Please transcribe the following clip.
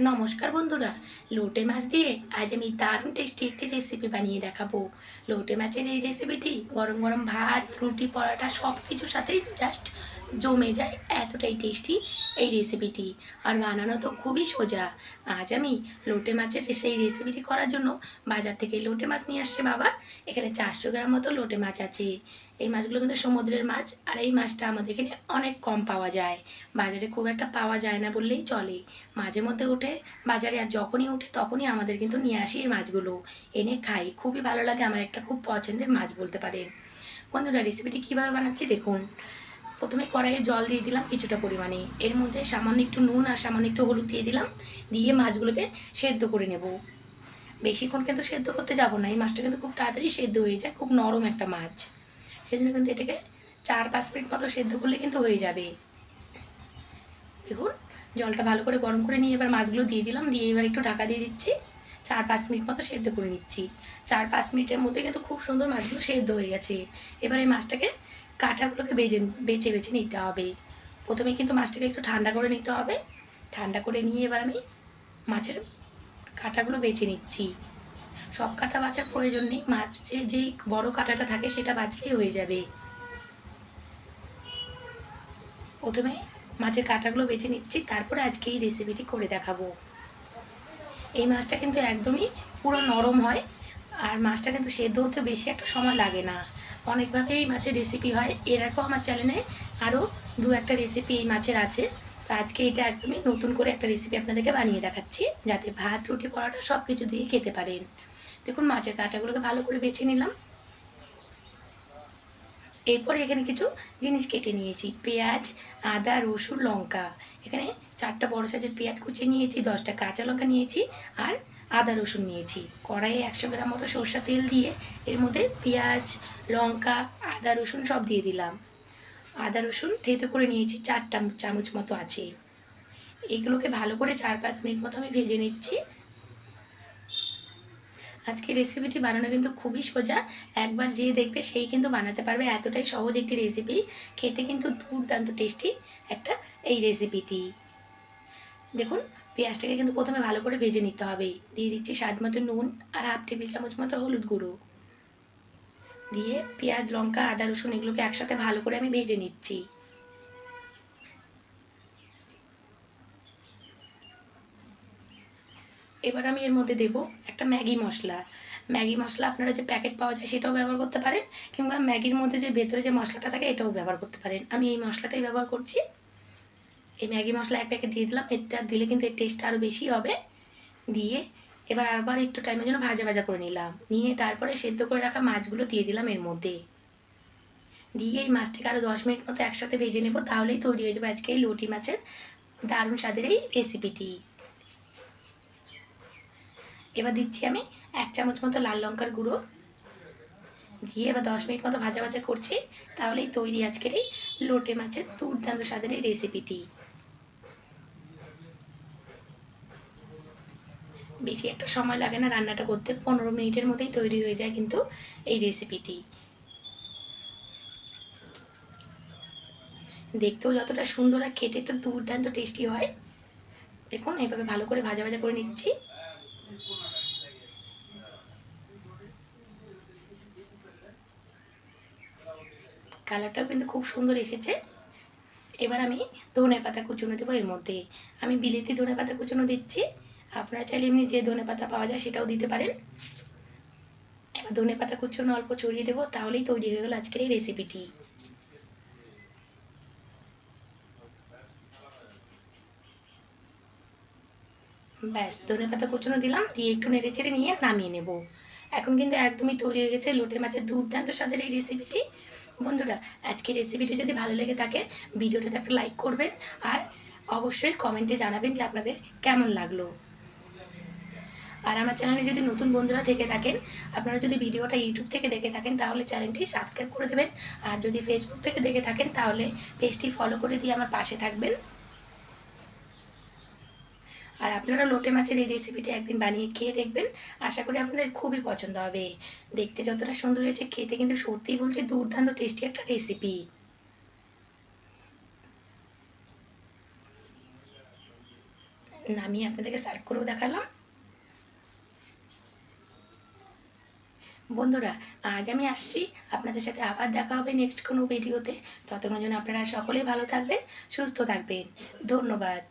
নমস্কার বন্ধুরা, লোটে মাছ দিয়ে আজ আমি দারুণ টেস্টি একটি রেসিপি বানিয়ে দেখাবো। লোটে মাছের এই রেসিপিটি গরম গরম ভাত, রুটি, পরোটা সব কিছুর সাথেই জাস্ট জমে যায়, এতটাই টেস্টি এই রেসিপিটি আর বানানো তো খুবই সোজা। আজ আমি লোটে মাছের সেই রেসিপিটি করার জন্য বাজার থেকে লোটে মাছ নিয়ে আসছে বাবা। এখানে চারশো গ্রাম মতো লোটে মাছ আছে। এই মাছগুলো কিন্তু সমুদ্রের মাছ, আর এই মাছটা আমাদের এখানে অনেক কম পাওয়া যায়। বাজারে খুব একটা পাওয়া যায় না বললেই চলে। মাঝে মধ্যে উঠে বাজারে, আর যখনই উঠে তখনই আমাদের কিন্তু নিয়ে আসি এই মাছগুলো। এনে খাই। খুবই ভালো লাগে, আমার একটা খুব পছন্দের মাছ বলতে পারেন। বন্ধুরা রেসিপিটি কীভাবে বানাচ্ছি দেখুন। প্রথমে কড়াইয়ে জল দিয়ে দিলাম কিছুটা পরিমাণে। এর মধ্যে সামান্য একটু নুন আর সামান্য একটু হলুদ দিয়ে দিলাম। দিয়ে মাছগুলোকে সেদ্ধ করে নেব। বেশিক্ষণ কিন্তু সেদ্ধ করতে যাব না। এই মাছটা কিন্তু খুব তাড়াতাড়ি সেদ্ধ হয়ে যায়। খুব নরম একটা মাছ। সেজন্য কিন্তু এটাকে চার পাঁচ মিনিট মতো সেদ্ধ করলে কিন্তু হয়ে যাবে। দেখুন, জলটা ভালো করে গরম করে নিয়ে এবার মাছগুলো দিয়ে দিলাম। দিয়ে এবার একটু ঢাকা দিয়ে দিচ্ছি। চার পাঁচ মিনিট মতো সেদ্ধ করে নিচ্ছি। চার পাঁচ মিনিটের মধ্যে কিন্তু খুব সুন্দর মাছগুলো সেদ্ধ হয়ে গেছে। এবার এই মাছটাকে কাঁটাগুলোকে বেজে, বেছে বেছে নিতে হবে। প্রথমে কিন্তু মাছটাকে একটু ঠান্ডা করে নিতে হবে। ঠান্ডা করে নিয়ে এবার আমি মাছের কাঁটাগুলো বেছে নিচ্ছি। সব কাঁটা বাছার প্রয়োজন নেই। মাছ যে, যেই বড় কাঁটাটা থাকে সেটা বাছলেই হয়ে যাবে। প্রথমে মাছের কাঁটাগুলো বেছে নিচ্ছি। তারপরে আজকে এই রেসিপিটি করে দেখাবো। এই মাছটা কিন্তু একদমই পুরো নরম হয়। আর মাছটা কিন্তু সেদ্ধ হতে বেশি একটা সময় লাগে না। অনেকভাবে এই মাছের রেসিপি হয়। এরকম আমার চ্যানেলে আরও দু একটা রেসিপি এই মাছের আছে। তো আজকে এটা একদমই নতুন করে একটা রেসিপি আপনাদেরকে বানিয়ে দেখাচ্ছি, যাতে ভাত, রুটি, পরোটা সব কিছু দিয়ে খেতে পারেন। দেখুন মাছের কাঁটাগুলোকে ভালো করে বেছে নিলাম। এরপরে এখানে কিছু জিনিস কেটে নিয়েছি। পেঁয়াজ, আদা, রসুন, লঙ্কা। এখানে চারটা বড় সাইজের পেঁয়াজ কুচিয়ে নিয়েছি, দশটা কাঁচা লঙ্কা নিয়েছি আর আদা, রসুন নিয়েছি। কড়াইয়ে একশো গ্রাম মতো সর্ষা তেল দিয়ে এর মধ্যে পেঁয়াজ, লঙ্কা, আদা, রসুন সব দিয়ে দিলাম। আদা, রসুন থেতো করে নিয়েছি চারটা চামচ মতো আছে। এগুলোকে ভালো করে চার পাঁচ মিনিট মতো আমি ভেজে নিচ্ছি। আজকে রেসিপিটি বানানো কিন্তু খুবই সোজা। একবার যে দেখবে সেই কিন্তু বানাতে পারবে। এতটাই সহজ একটি রেসিপি খেতে কিন্তু দুর্দান্ত টেস্টি একটা এই রেসিপিটি দেখুন, পেঁয়াজটাকে কিন্তু প্রথমে ভালো করে ভেজে নিতে হবে। দিয়ে দিচ্ছি স্বাদ মতো নুন আর হাফ টেবিল চামচ মতো হলুদ গুঁড়ো। দিয়ে পেঁয়াজ, লঙ্কা, আদা, রসুন এগুলোকে একসাথে ভালো করে আমি ভেজে নিচ্ছি। এবার আমি এর মধ্যে দেব একটা ম্যাগি মশলা। ম্যাগি মশলা আপনারা যে প্যাকেট পাওয়া যায় সেটাও ব্যবহার করতে পারেন কিংবা ম্যাগির মধ্যে যে ভেতরে যে মশলাটা থাকে এটাও ব্যবহার করতে পারেন। আমি এই মশলাটাই ব্যবহার করছি। এই ম্যাগি মশলা এক প্যাকেট দিয়ে দিলাম। এটা দিলে কিন্তু এর টেস্টটা আরও বেশি হবে। দিয়ে এবার আবার একটু টাইমের জন্য ভাজা ভাজা করে নিলাম। নিয়ে তারপরে সেদ্ধ করে রাখা মাছগুলো দিয়ে দিলাম এর মধ্যে। দিয়ে এই মাছটাকে আরও দশ মিনিট মতো একসাথে ভেজে নেব। তাহলেই তৈরি হয়ে যাবে আজকে এই লটি মাছের দারুণ স্বাদের এই রেসিপিটি এবার দিচ্ছি আমি এক চামচ মতো লাল লঙ্কার গুঁড়ো। দিয়ে এবার দশ মিনিট মতো ভাজা ভাজা করছি। তাহলেই তৈরি আজকের এই লোটে মাছের দুর্দান্ত স্বাদের এই রেসিপিটি। বেশি একটা সময় লাগে না রান্নাটা করতে, পনেরো মিনিটের মধ্যেই তৈরি হয়ে যায় কিন্তু এই রেসিপিটি। দেখতেও যতটা সুন্দর আর খেতে তো দুর্দান্ত টেস্টি হয়। দেখুন এইভাবে ভালো করে ভাজা ভাজা করে নিচ্ছি। কালারটাও কিন্তু খুব সুন্দর এসেছে। এবার আমি ধনে পাতা কুচুনো দেবো এর মধ্যে। আমি বিলিতি ধনে পাতা কুচুনো দিচ্ছি। আপনারা চাইলে এমনি যে ধনে পাতা পাওয়া যায় সেটাও দিতে পারেন। এবার ধনে পাতা কুচুনো অল্প ছড়িয়ে দেবো, তাহলেই তৈরি হয়ে গেল আজকের এই রেসিপিটি ব্যাস, ধনে পাতা কুচুনো দিলাম, দিয়ে একটু নেড়ে চেড়ে নিয়ে নামিয়ে নেব। এখন কিন্তু একদমই তৈরি হয়ে গেছে লোটে মাছের দুর্দান্ত স্বাদের এই রেসিপিটি বন্ধুরা, আজকের রেসিপিটি যদি ভালো লেগে থাকে, ভিডিওটাতে একটা লাইক করবেন আর অবশ্যই কমেন্টে জানাবেন যে আপনাদের কেমন লাগল। আর আমার চ্যানেলে যদি নতুন বন্ধুরা থেকে থাকেন, আপনারা যদি ভিডিওটা ইউটিউব থেকে দেখে থাকেন, তাহলে চ্যানেলটি সাবস্ক্রাইব করে দেবেন। আর যদি ফেসবুক থেকে দেখে থাকেন, তাহলে পেজটি ফলো করে দিয়ে আমার পাশে থাকবেন। আর আপনারা লোটে মাছের এই রেসিপিটি একদিন বানিয়ে খেয়ে দেখবেন। আশা করি আপনাদের খুবই পছন্দ হবে। দেখতে যতটা সুন্দর হয়েছে, খেতে কিন্তু সত্যিই বলছে দুর্দান্ত টেস্টি একটা রেসিপি নামিয়ে আপনাদেরকে সার্ভ করেও দেখালাম। বন্ধুরা, আজ আমি আসছি। আপনাদের সাথে আবার দেখা হবে নেক্সট কোনো ভিডিওতে ততক্ষণ জন্য আপনারা সকলেই ভালো থাকবেন, সুস্থ থাকবেন। ধন্যবাদ।